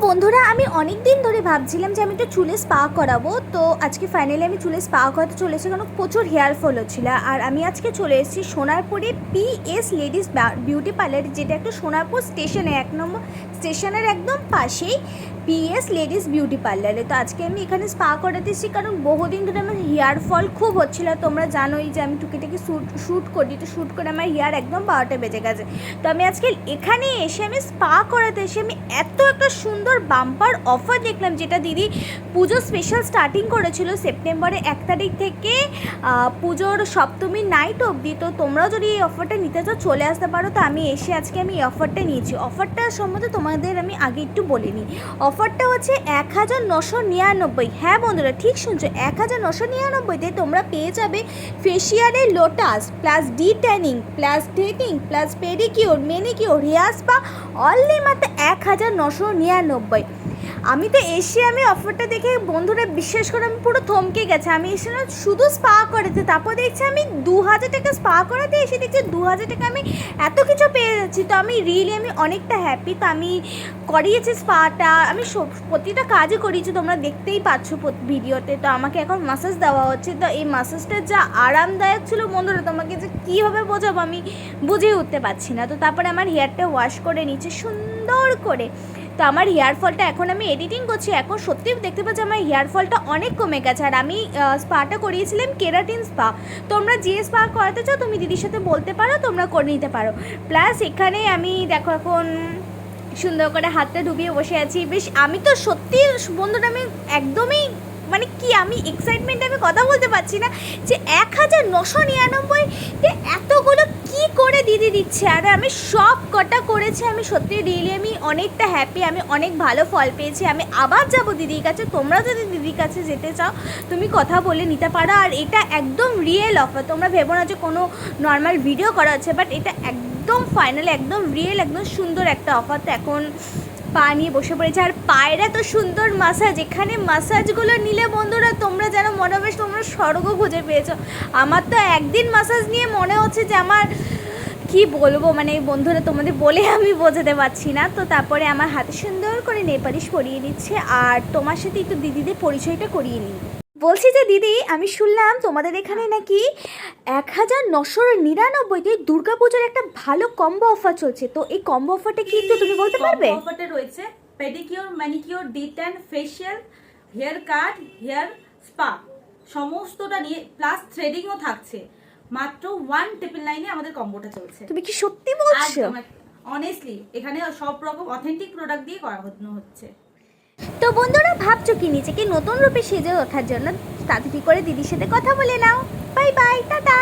বন্ধুরা, আমি অনেক দিন ধরে ভাবছিলাম যে আমি একটা চুলে স্পা করাবো। তো আজকে ফাইনালি আমি চুলে স্পা করাতে এসেছি কারণ প্রচুর হেয়ার ফল হচ্ছিল। আর আমি আজকে চলে এসেছি সোনারপুরে পিএস লেডিস বিউটি পার্লার যেটা একটা সোনারপুর স্টেশনে এক নম্বর স্টেশনের একদম পাশেই। পিএস লেডিস বিউটি পার্লারে তো আজকে আমি এখানে স্পা করাতে এসেছি, কারণ বহুদিন ধরে আমার হেয়ার ফল খুব হচ্ছিল। তোমরা জানোই যে আমি টুকিটাকি শ্যুট শ্যুট করি, তো শ্যুট করে আমার হেয়ার একদম বারোটা বেজে গেছে। তো আমি আজকে এখানে এসে আমি স্পা করাতে এসে আমি এত একটা সুন্দর বাম্পার অফার দেখলাম, যেটা দিদি পুজো স্পেশাল স্টার্টিং করেছিল সেপ্টেম্বরে এক তারিখ থেকে পুজোর সপ্তমী নাইট অবধি। তো তোমরাও যদি এই অফারটা নিতে চাও, চলে আসতে পারো। তো আমি এসে আজকে আমি এই অফারটা নিয়েছি। অফারটা সম্বন্ধে তোমাদের আমি আগে একটু বলে নিই। অফারটা হচ্ছে এক হাজার নশো নিরানব্বই। হ্যাঁ বন্ধুরা, ঠিক শুনছো, এক হাজার নশো নিরানব্বইতে তোমরা পেয়ে যাবে ফেসিয়ালের Lotus plus D tanning plus dating plus pedicure manicure hair spa only মাত্র এক হাজার নশো নিরানব্বই। আমি তো এসে আমি অফারটা দেখে বন্ধুরা বিশ্বাস করে আমি পুরো থমকে গেছে। আমি এসে না শুধু স্পা করেছে তারপর দেখছি আমি দু হাজার টাকা স্পা করাতে এসে দেখছি দু হাজার টাকা আমি এত কিছু পেয়ে যাচ্ছি। তো আমি রিয়েলি আমি অনেকটা হ্যাপি তো আমি করিয়েছি স্পাটা আমি সব- প্রতিটা কাজই করিয়েছি। তোমরা দেখতেই পাচ্ছ ভিডিওতে তো আমাকে এখন মাসাজ দেওয়া হচ্ছে। তো এই মাসাজটা যা আরামদায়ক ছিল বন্ধুরা, তোমাকে যে কীভাবে বোঝাবো আমি বুঝে উঠতে পারছি না। তো তারপরে আমার হেয়ারটা ওয়াশ করে নিচ্ছে সুন্দর করে। তো আমার হেয়ার ফলটা এখন আমি এডিটিং করছি, এখন সত্যি দেখতে পাচ্ছি আমার হেয়ার ফলটা অনেক কমে গেছে। আর আমি স্পাটা করিয়েছিলাম কেরাটিন স্পা তোমরা যে স্পা করাতে চাও, তুমি দিদির সাথে বলতে পারো, তোমরা করে নিতে পারো। প্লাস এখানে আমি দেখো এখন সুন্দর করে হাতটা ডুবিয়ে বসে আছি। বেশ, আমি তো সত্যি বন্ধুরা, আমি একদমই মানে কি, আমি এক্সাইটমেন্টে আমি কথা বলতে পারছি না যে এক হাজার নশো নিরানব্বই এতগুলো কি করে দিদি দিচ্ছে? আর আমি সব কটা করেছি, আমি সত্যি রিয়েলি আমি অনেকটা হ্যাপি আমি অনেক ভালো ফল পেয়েছি। আমি আবার যাব দিদির কাছে, তোমরা যদি দিদির কাছে যেতে চাও, তুমি কথা বলে নিতে পারো। আর এটা একদম রিয়েল অফার তোমরা ভেবো না যে কোনো নর্মাল ভিডিও করা আছে বাট এটা একদম ফাইনাল একদম রিয়েল একদম সুন্দর একটা অফার তো এখন পা নিয়ে বসে পড়েছে। আর পায়ের এত সুন্দর মাসাজ এখানে মাসাজগুলো নিলে বন্ধুরা তোমরা যেন মনে হবে তোমরা স্বর্গ খুঁজে পেয়েছ। আমার তো একদিন মাসাজ নিয়ে মনে হচ্ছে যে আমার কি বলব? মানে বন্ধুরা, তোমাদের বলে আমি বোঝাতে পারছি না। তো তারপরে আমার হাতে সুন্দর করে নেপালিশ পরিয়ে নিচ্ছে। আর তোমার সাথে একটু দিদিদের পরিচয়টা করিয়ে নিই। বলছি যে দিদি আমি শুনলাম তোমাদের এখানে নাকি এক হাজার নশো নিরানব্বইতে দুর্গাপুজোর একটা ভালো কম্বো অফার চলছে। তো এই কম্বো অফারটা কি একটু তুমি বলতে পারবে? অফারটা রয়েছে pedicure manicure detan facial hair cut hair spa সমস্তটা নিয়ে প্লাস থ্রেডিংও থাকছে। মাত্র ওয়ান ট্রিপল লাইনে আমাদের কম্বোটা চলছে। তুমি কি সত্যি বলছো? অনেস্টলি এখানে সব রকম অথেন্টিক প্রোডাক্ট দিয়ে করানো হচ্ছে। তো বন্ধুরা, ভাবছ কি নিজেকে নতুন রূপে সেজে ওঠার জন্য তাড়াতাড়ি করে দিদির সাথে কথা বলে নাও? Bye bye tata!